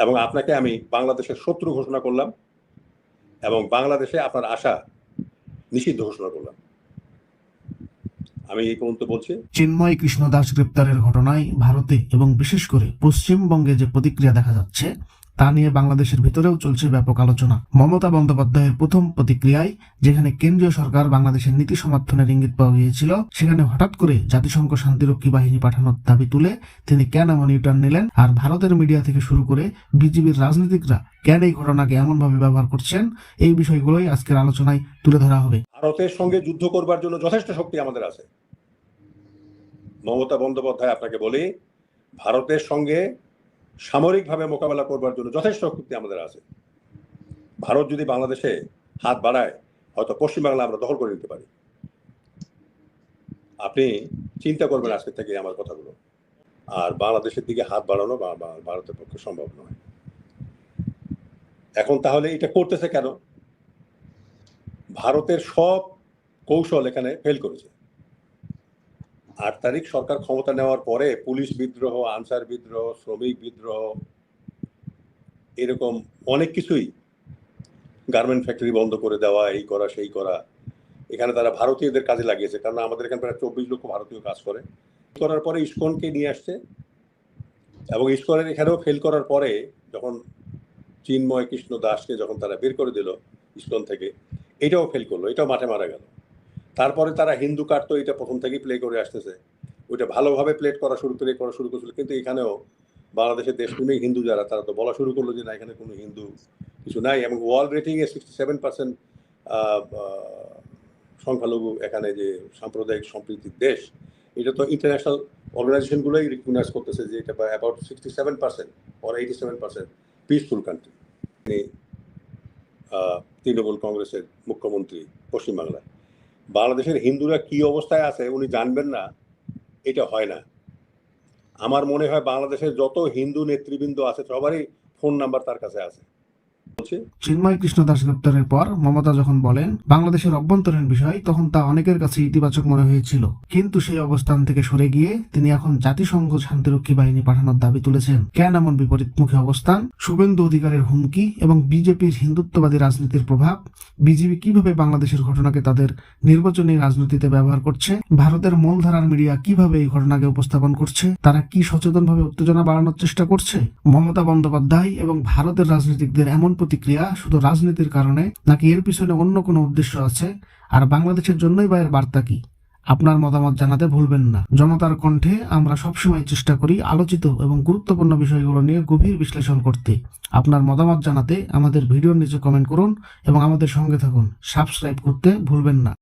এবং আপনাকে আমি বাংলাদেশের শত্রু ঘোষণা করলাম এবং বাংলাদেশে আপনার আশা নিষিদ্ধ ঘোষণা করলাম। আমি এই পর্যন্ত বলছি। চিন্ময় কৃষ্ণ দাস গ্রেপ্তারের ঘটনায় ভারতে এবং বিশেষ করে পশ্চিমবঙ্গে যে প্রতিক্রিয়া দেখা যাচ্ছে তা নিয়ে বাংলাদেশের ভিতরেও চলছে ব্যাপক আলোচনা। মমতা বন্দ্যোপাধ্যায়ের প্রথম প্রতিক্রিয়ায় যেখানে কেন্দ্রীয় সরকার বাংলাদেশের নীতি সমর্থনের ইঙ্গিত পাওয়া গিয়েছিল, সেখানে হঠাৎ করে জাতিসংঘ শান্তিরক্ষী বাহিনী পাঠানোর দাবি তুলে তিনি কেন এমন ইউটার্ন নিলেন আর ভারতের মিডিয়া থেকে শুরু করে বিজেপির রাজনীতিকরা কেন এই ঘটনাকে এমনভাবে ব্যবহার করছেন, এই বিষয়গুলোই আজকের আলোচনায় তুলে ধরা হবে। ভারতের সঙ্গে যুদ্ধ করবার জন্য যথেষ্ট শক্তি আমাদের আছে। মমতা বন্দ্যোপাধ্যায় আপনাকে বলি, ভারতের সঙ্গে সামরিকভাবে মোকাবেলা করবার জন্য যথেষ্ট শক্তি আমাদের আছে। ভারত যদি বাংলাদেশে হাত বাড়ায়, হয়তো পশ্চিমবাংলা আমরা দখল করে নিতে পারি। আপনি চিন্তা করবেন আজকে থেকে আমার কথাগুলো। আর বাংলাদেশের দিকে হাত বাড়ানো ভারতের পক্ষে সম্ভব নয়। এখন তাহলে এটা করতেছে কেন? ভারতের সব কৌশল এখানে ফেল করেছে। আট তারিখ সরকার ক্ষমতা নেওয়ার পরে পুলিশ বিদ্রোহ, আনসার বিদ্রোহ, শ্রমিক বিদ্রোহ, এরকম অনেক কিছুই গার্মেন্ট ফ্যাক্টরি বন্ধ করে দেওয়া, এই করা, সেই করা, এখানে তারা ভারতীয়দের কাজে লাগিয়েছে। কারণ আমাদের এখানে প্রায় চব্বিশ লক্ষ ভারতীয় কাজ করে। করার পরে ইস্কনকে নিয়ে আসছে এবং ইস্কনের এখানেও ফেল করার পরে যখন চিন্ময় কৃষ্ণ দাসকে যখন তারা বের করে দিল ইস্কন থেকে, এটাও ফেল করল, এটাও মাঠে মারা গেল। তারপরে তারা হিন্দু কার্ড তো এটা প্রথম থেকেই প্লে করে আসতেছে। ওইটা ভালোভাবে প্লেট করা শুরু প্লে করা শুরু করছিল। কিন্তু এখানেও বাংলাদেশের দেশ দেশপ্রেমিক হিন্দু যারা, তারা তো বলা শুরু করল যে না, এখানে কোনো হিন্দু কিছু নাই এবং ওয়ার্ল্ড রেটিংয়ে সিক্সটি সেভেন পার্সেন্ট সংখ্যালঘু এখানে যে সাম্প্রদায়িক সম্প্রীতির দেশ, এটা তো ইন্টারন্যাশনাল অর্গানাইজেশনগুলোই রিকগনাইজ করতেছে যে এটা about sixty seven percent or eighty seven percent peaceful country তিনি তৃণমূল কংগ্রেসের মুখ্যমন্ত্রী পশ্চিমবাংলায়। বাংলাদেশের হিন্দুরা কি অবস্থায় আছে উনি জানবেন না, এটা হয় না। আমার মনে হয় বাংলাদেশের যত হিন্দু নেতৃবৃন্দ আছে, সবারই ফোন নাম্বার তার কাছে আছে। চিন্ময় কৃষ্ণ দাস গ্রেপ্তারের পর মমতা যখন বলেন বাংলাদেশের অভ্যন্তরীণ বিষয়, তখন তা অনেকের কাছে ইতিবাচক মনে হয়েছিল। কিন্তু সেই অবস্থান থেকে সরে গিয়ে তিনি এখন জাতিসংঘ শান্তিরক্ষী বাহিনী পাঠানোর দাবি তুলেছেন। কেন এমন বিপরীতমুখী অবস্থান? শুভেন্দু অধিকারের হুমকি এবং বিজেপির হিন্দুত্ববাদী রাজনীতির প্রভাব। বিজেপি কীভাবে বাংলাদেশের ঘটনাকে তাদের নির্বাচনী রাজনীতিতে ব্যবহার করছে? ভারতের মূলধারার মিডিয়া কীভাবে এই ঘটনাকে উপস্থাপন করছে? তারা কি সচেতনভাবে উত্তেজনা বাড়ানোর চেষ্টা করছে? মমতা বন্দ্যোপাধ্যায় এবং ভারতের রাজনীতিকদের এমন প্রতিক্রিয়া শুধু রাজনীতির কারণে, নাকি এর পিছনে অন্য কোনো উদ্দেশ্য আছে? আর বাংলাদেশের জন্যই বা এর বার্তা কি? আপনার মতামত জানাতে ভুলবেন না। জনতার কণ্ঠে আমরা সবসময় চেষ্টা করি আলোচিত এবং গুরুত্বপূর্ণ বিষয়গুলো নিয়ে গভীর বিশ্লেষণ করতে। আপনার মতামত জানাতে আমাদের ভিডিওর নিচে কমেন্ট করুন এবং আমাদের সঙ্গে থাকুন। সাবস্ক্রাইব করতে ভুলবেন না।